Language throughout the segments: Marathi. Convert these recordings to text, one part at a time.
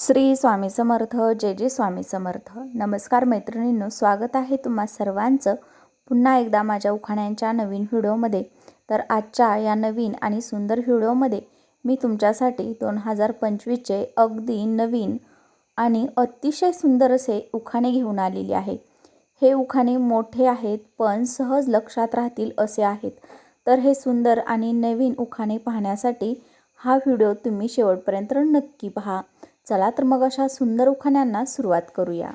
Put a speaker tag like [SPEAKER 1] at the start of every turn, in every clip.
[SPEAKER 1] श्री स्वामी समर्थ जय जय स्वामी समर्थ. नमस्कार मैत्रिणींनो स्वागत आहे तुम्हा सर्वांचं पुन्हा एकदा माझ्या उखाण्यांच्या नवीन व्हिडिओमध्ये. तर आजच्या या नवीन आणि सुंदर व्हिडिओमध्ये मी तुमच्यासाठी दोन हजार पंचवीसचे अगदी नवीन आणि अतिशय सुंदर असे उखाणे घेऊन आलेले आहे. हे उखाणे मोठे आहेत पण सहज लक्षात राहतील असे आहेत. तर हे सुंदर आणि नवीन उखाणे पाहण्यासाठी हा व्हिडिओ तुम्ही शेवटपर्यंत नक्की पहा. चला तर मग अशा सुंदर उखाण्यांना सुरुवात करूया.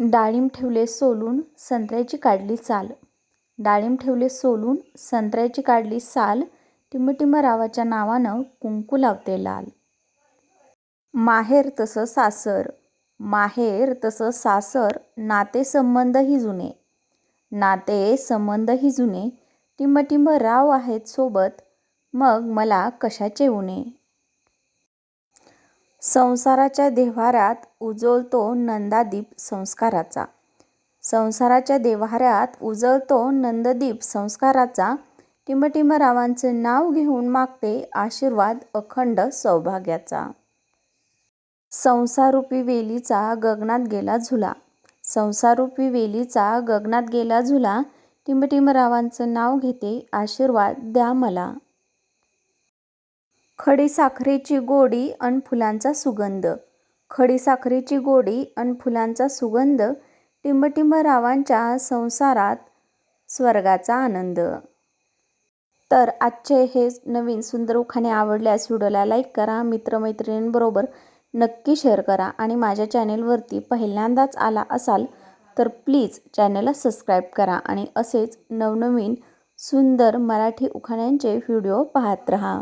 [SPEAKER 1] डाळिंब ठेवले सोलून संत्र्याची काढली साल. डाळिंब ठेवले सोलून संत्र्याची काढली साल. टिमटिम रावाच्या नावानं कुंकू लावते लाल. माहेर तसं सासर. माहेर तसं सासर. नाते संबंधही जुने. नाते संबंधही जुने. टिंब राव आहेत सोबत. मग मला कशाचे उणे संसाराच्या देव्हाऱ्यात उजळतो नंदादीप संस्काराचा. संसाराच्या देव्हाऱ्यात उजळतो नंददीप संस्काराचा. टिमटिमरावांचं नाव घेऊन मागते आशीर्वाद अखंड सौभाग्याचा. संसारूपी वेलीचा गगनात गेला झुला. संसारूपी वेलीचा गगनात गेला झुला. टिमटिमरावांचं नाव घेते आशीर्वाद द्या मला. खडी साखरेची गोडी अन फुलांचा सुगंध. खडी साखरेची गोडी अन फुलांचा सुगंध टिंबटिंब रावांच्या संसारात स्वर्गाचा आनंद. तर आजचे हे नवीन सुंदर उखाणे आवडल्यास व्हिडिओला लाईक करा मित्रमैत्रिणींबरोबर नक्की शेअर करा आणि माझ्या चॅनेलवरती पहिल्यांदाच आला असाल तर प्लीज चॅनलला सबस्क्राईब करा आणि असेच नवनवीन सुंदर मराठी उखाण्यांचे व्हिडिओ पाहत रहा.